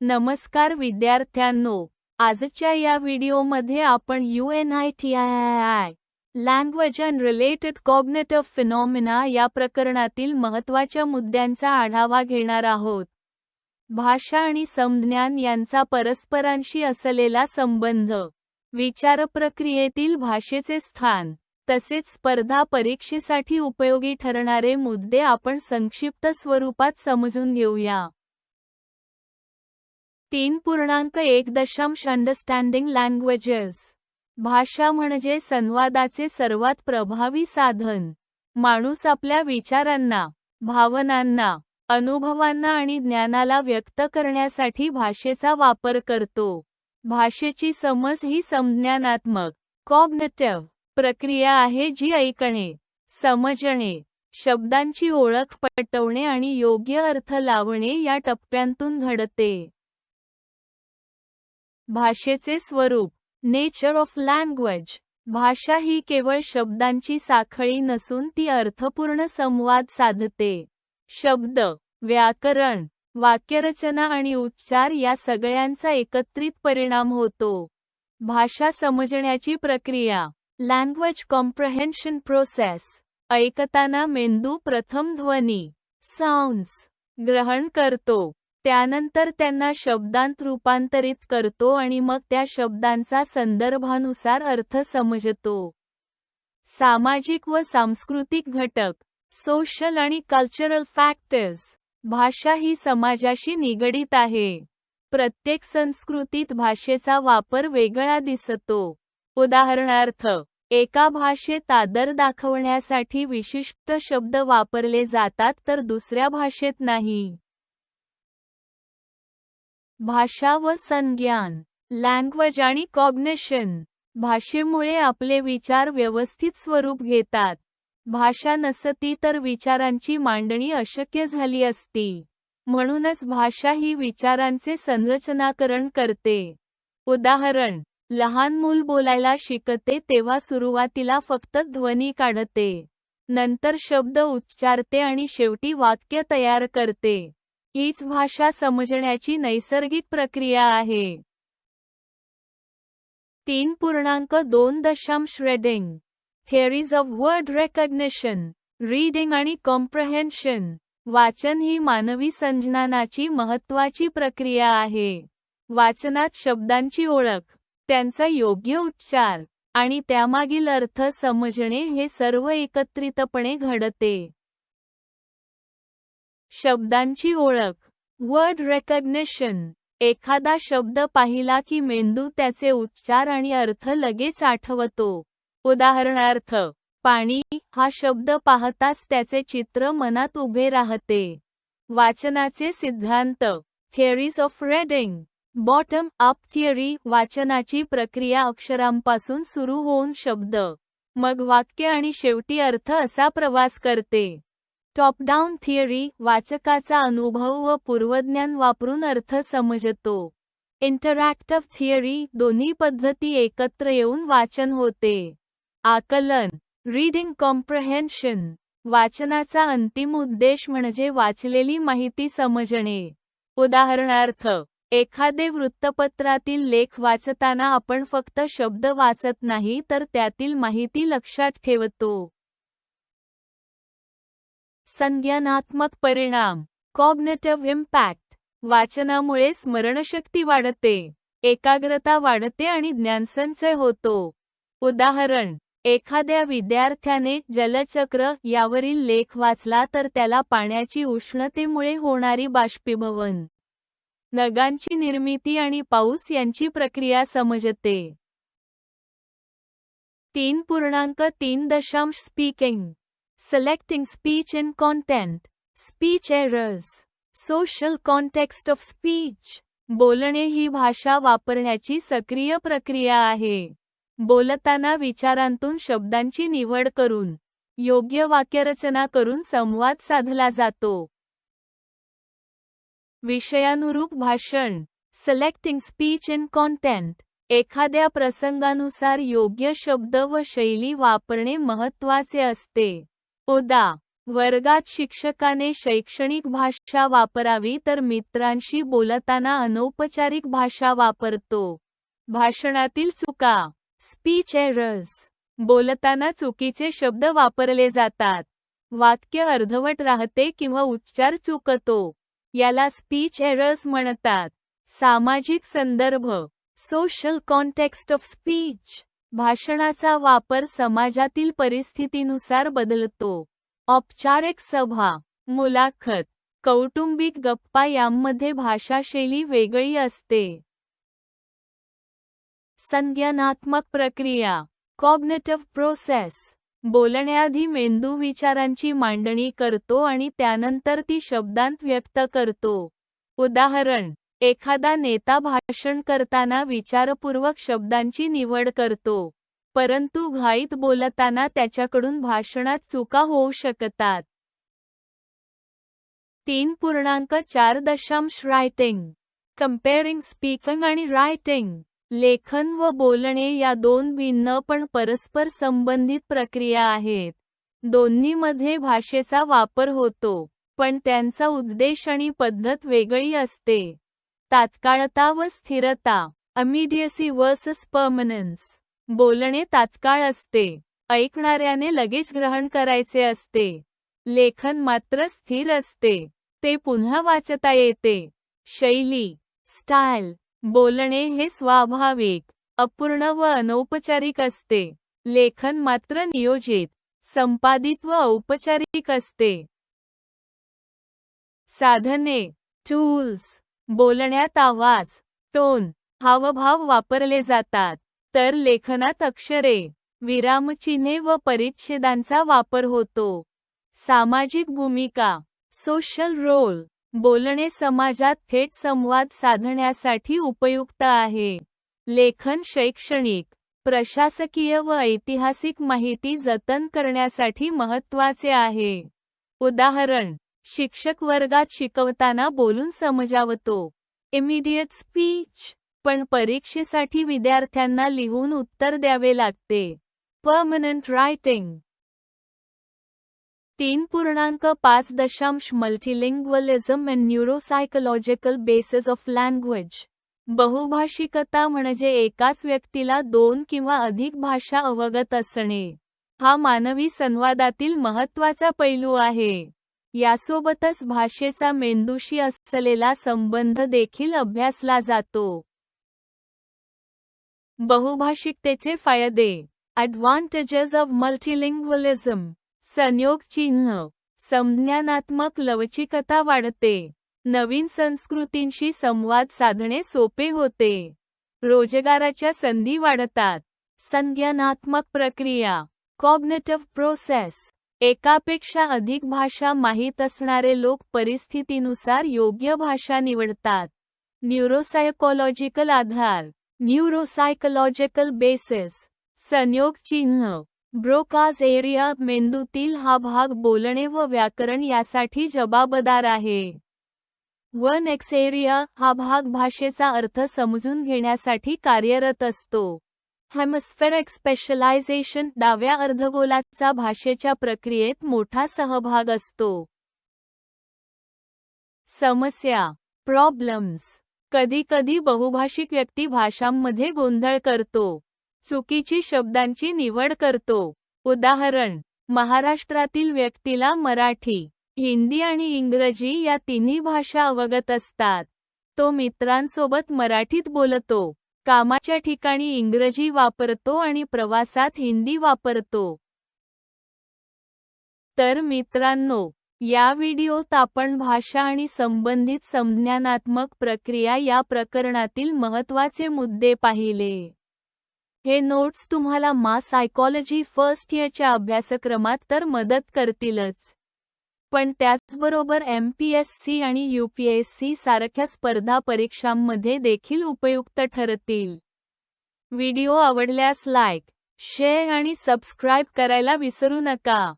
नमस्कार विद्यार्थ्यांनो आजच्या या व्हिडिओमध्ये आपण U N I T I I language and related cognitive phenomena या प्रकरणातील महत्त्वाच्या मुद्द्यांचा आढावा घेणार आहोत. भाषा आणि संज्ञान यांचा परस्परांशी असलेला संबंध विचारप्रक्रियेतील भाषेचे स्थान तसेच स्पर्धा परीक्षेसाठी उपयोगी ठरणारे मुद्दे आपण संक्षिप्त स्वरूपात समजून घेऊया. तीन पूर्णांक एक दशांश अंडरस्टँडिंग लँग्वेजेस भाषा म्हणजे संवादाचे सर्वात प्रभावी साधन. माणूस आपल्या विचारांना भावनांना अनुभवांना आणि ज्ञानाला व्यक्त करण्यासाठी भाषेचा वापर करतो. भाषेची समज ही संज्ञानात्मक कॉग्नेटिव्ह प्रक्रिया आहे जी ऐकणे समजणे शब्दांची ओळख पटवणे आणि योग्य अर्थ लावणे या टप्प्यांतून घडते. भाषेचे स्वरूप नेचर ऑफ लँग्वेज भाषा ही केवळ शब्दांची साखळी नसून ती अर्थपूर्ण संवाद साधते. शब्द व्याकरण वाक्यरचना आणि उच्चार या सगळ्यांचा एकत्रित परिणाम होतो. भाषा समजण्याची प्रक्रिया लँग्वेज कॉम्प्रहेन्शन प्रोसेस ऐकताना मेंदू प्रथम ध्वनी साऊंड्स ग्रहण करतो. त्यानंतर त्यांना शब्दांत रूपांतरित करतो आणि मग त्या शब्दांचा संदर्भानुसार अर्थ समजतो. सामाजिक व सांस्कृतिक घटक सोशल आणि कल्चरल फॅक्टर्स भाषा ही समाजाशी निगडीत आहे. प्रत्येक संस्कृतीत भाषेचा वापर वेगळा दिसतो. उदाहरणार्थ एका भाषेत आदर दाखवण्यासाठी विशिष्ट शब्द वापरले जातात तर दुसऱ्या भाषेत नाही. भाषा व संज्ञान लँग्वेज आणि कॉग्नेशन भाषेमुळे आपले विचार व्यवस्थित स्वरूप घेतात. भाषा नसती तर विचारांची मांडणी अशक्य झाली असती. म्हणूनच भाषा ही विचारांचे संरचनाकरण करते. उदाहरण लहान मूल बोलायला शिकते तेव्हा सुरुवातीला फक्त ध्वनी काढते. नंतर शब्द उच्चारते आणि शेवटी वाक्य तयार करते. हीच भाषा समजण्याची नैसर्गिक प्रक्रिया आहे. तीन पूर्णांक दोन दशांश reading theories of word recognition reading आणि कॉम्प्रहेन्शन वाचन ही मानवी संज्ञानाची महत्वाची प्रक्रिया आहे. वाचनात शब्दांची ओळख त्यांचा योग्य उच्चार आणि त्यामागील अर्थ समजणे हे सर्व एकत्रितपणे घडते. शब्दांची ओळख. वर्ड रेकग्निशन एखादा शब्द पाहिला की मेंदू त्याचे उच्चार आणि अर्थ लगेच आठवतो. उदाहरणार्थ पाणी हा शब्द पाहताच त्याचे चित्र मनात उभे राहते. वाचनाचे सिद्धांत. Theories of reading bottom up theory वाचनाची प्रक्रिया अक्षरांपासून सुरू होऊन शब्द. मग वाक्य आणि शेवटी अर्थ असा प्रवास करते. टॉप डाऊन थिअरी वाचकाचा अनुभव व पूर्वज्ञान वापरून अर्थ समजतो. इंटरॅक्टिव्ह थिअरी दोन्ही पद्धती एकत्र येऊन वाचन होते. आकलन रीडिंग कॉम्प्रहेन्शन वाचनाचा अंतिम उद्देश म्हणजे वाचलेली माहिती समजणे. उदाहरणार्थ एखादे वृत्तपत्रातील लेख वाचताना आपण फक्त शब्द वाचत नाही तर त्यातील माहिती लक्षात ठेवतो. संज्ञानात्मक परिणाम कॉग्नेटिव्ह इम्पॅक्ट वाचनामुळे स्मरणशक्ती वाढते एकाग्रता वाढते आणि ज्ञानसंचय होतो. उदाहरण एखाद्या विद्यार्थ्याने जलचक्र यावरील लेख वाचला तर त्याला पाण्याची उष्णतेमुळे होणारी बाष्पीभवन नगांची निर्मिती आणि पाऊस यांची प्रक्रिया समजते. तीन पूर्णांक तीन दशांश speaking Selecting speech in content. Speech errors. Social context of speech. बोलणे ही भाषा वापरण्याची सक्रिय प्रक्रिया आहे बोलताना विचारांतून शब्दांची निवड करून योग्य वाक्यरचना करून संवाद साधला जातो विषयानुरूप भाषण सिलेक्टिंग स्पीच इन कॉन्टेंट एखाद्या प्रसंगानुसार योग्य शब्द व शैली वापरणे महत्त्वाचे असते ओदा वर्गात शिक्षकाने शैक्षणिक भाषा वापरावी तर मित्रांशी बोलताना अनौपचारिक भाषा वापरतो. भाषणातील चुका स्पीच एरर्स बोलताना चुकीचे शब्द वापरले जातात. वाक्य अर्धवट राहते किंवा उच्चार चुकतो. याला स्पीच एरर्स म्हणतात. सामाजिक संदर्भ सोशल कॉन्टेक्स्ट ऑफ स्पीच भाषणाचा वापर समाजातील परिस्थितीनुसार बदलतो. औपचारिक सभा मुलाखत कौटुंबिक गप्पा यांमध्ये भाषाशैली वेगळी असते. संज्ञानात्मक प्रक्रिया कॉग्नेटिव्ह प्रोसेस बोलण्याआधी मेंदू विचारांची मांडणी करतो आणि त्यानंतर ती शब्दांत व्यक्त करतो. उदाहरण एखादा नेता भाषण करताना विचारपूर्वक शब्दांची निवड करतो परंतु घाईत बोलताना त्याच्याकडून भाषणात चुका होऊ शकतात. तीन पूर्णांक चार दशांश रायटिंग कम्पेअरिंग स्पीकिंग आणि रायटिंग लेखन व बोलणे या दोन भिन्न पण परस्पर संबंधित प्रक्रिया आहेत. दोन्हीमध्ये भाषेचा वापर होतो पण त्यांचा उद्देश आणि पद्धत वेगळी असते. तात्काळता व स्थिरता अमिडियसी वर्सस पर्मनन्स बोलणे तात्काळ असते. ऐकणाऱ्याने लगेच ग्रहण करायचे असते. लेखन मात्र स्थिर असते. ते पुन्हा वाचता येते. शैली स्टाईल बोलणे हे स्वाभाविक अपूर्ण व अनौपचारिक असते. लेखन मात्र नियोजित संपादित व औपचारिक असते. साधने टूल्स बोलण्यात आवाज टोन हावभाव वापरले जातात. तर लेखनात अक्षरे विरामचिन्हे व परिच्छेदांचा वापर होतो. सामाजिक भूमिका सोशल रोल बोलणे समाजात थेट संवाद साधण्यासाठी उपयुक्त आहे. लेखन शैक्षणिक प्रशासकीय व ऐतिहासिक माहिती जतन करण्यासाठी महत्त्वाचे आहे. उदाहरण शिक्षक वर्गात शिकवताना बोलून समजावतो. इमिडिएट स्पीच पण परीक्षेसाठी विद्यार्थ्यांना लिहून उत्तर द्यावे लागते. परमनंट रायटिंग तीन पूर्णांक पाच दशांश multilingualism and neuropsychological basis of language बहुभाषिकता म्हणजे एकाच व्यक्तीला दोन किंवा अधिक भाषा अवगत असणे. हा मानवी संवादातील महत्त्वाचा पैलू आहे. यासोबतच भाषेचा मेंदूशी असलेला संबंध देखील अभ्यासला जातो. बहुभाषिकतेचे फायदे. ॲडव्हान्टेजेस ऑफ मल्टिलिंग्वलिझम संयोग चिन्ह. संज्ञानात्मक लवचिकता वाढते. नवीन संस्कृतींशी संवाद साधणे सोपे होते. रोजगाराच्या संधी वाढतात. संज्ञानात्मक प्रक्रिया. कॉग्नेटिव्ह प्रोसेस एकापेक्षा अधिक भाषा माहीत असणारे लोक परिस्थितीनुसार योग्य भाषा निवडतात. न्यूरोसायकोलॉजिकल आधार न्यूरोसायकोलॉजिकल बेसिस संयोग चिन्ह ब्रोकाज एरिया मेंदूतील हा भाग बोलणे व व्याकरण यासाठी जबाबदार आहे. वन एक्स एरिया हा भाग भाषेचा अर्थ समजून घेण्यासाठी कार्यरत असतो. हॅमस्फेरक स्पेशलायझेशन डाव्या अर्धगोलाचा भाषेच्या प्रक्रियेत मोठा सहभाग असतो. समस्या. प्रॉब्लेम्स. कधीकधी बहुभाषिक व्यक्ती भाषांमध्ये गोंधळ करतो. चुकीची शब्दांची निवड करतो. उदाहरण. महाराष्ट्रातील व्यक्तीला मराठी हिंदी आणि इंग्रजी या तिन्ही भाषा अवगत असतात. तो मित्रांसोबत मराठीत बोलतो. कामाच्या ठिकाणी इंग्रजी वापरतो आणि प्रवासात हिंदी वापरतो. तर मित्रांनो या व्हिडिओत आपण भाषा आणि संबंधित संज्ञानात्मक प्रक्रिया या प्रकरणातील महत्त्वाचे मुद्दे पाहिले. हे नोट्स तुम्हाला मा सायकॉलॉजी फर्स्ट इयरच्या अभ्यासक्रमात तर मदत करतीलच. पण त्याचबरोबर एम पी एस सी आणि यू पी एस सी सारख्या स्पर्धा परीक्षांमध्ये देखील उपयुक्त ठरतील. व्हिडिओ आवडल्यास लाईक शेअर आणि सबस्क्राईब करायला विसरू नका.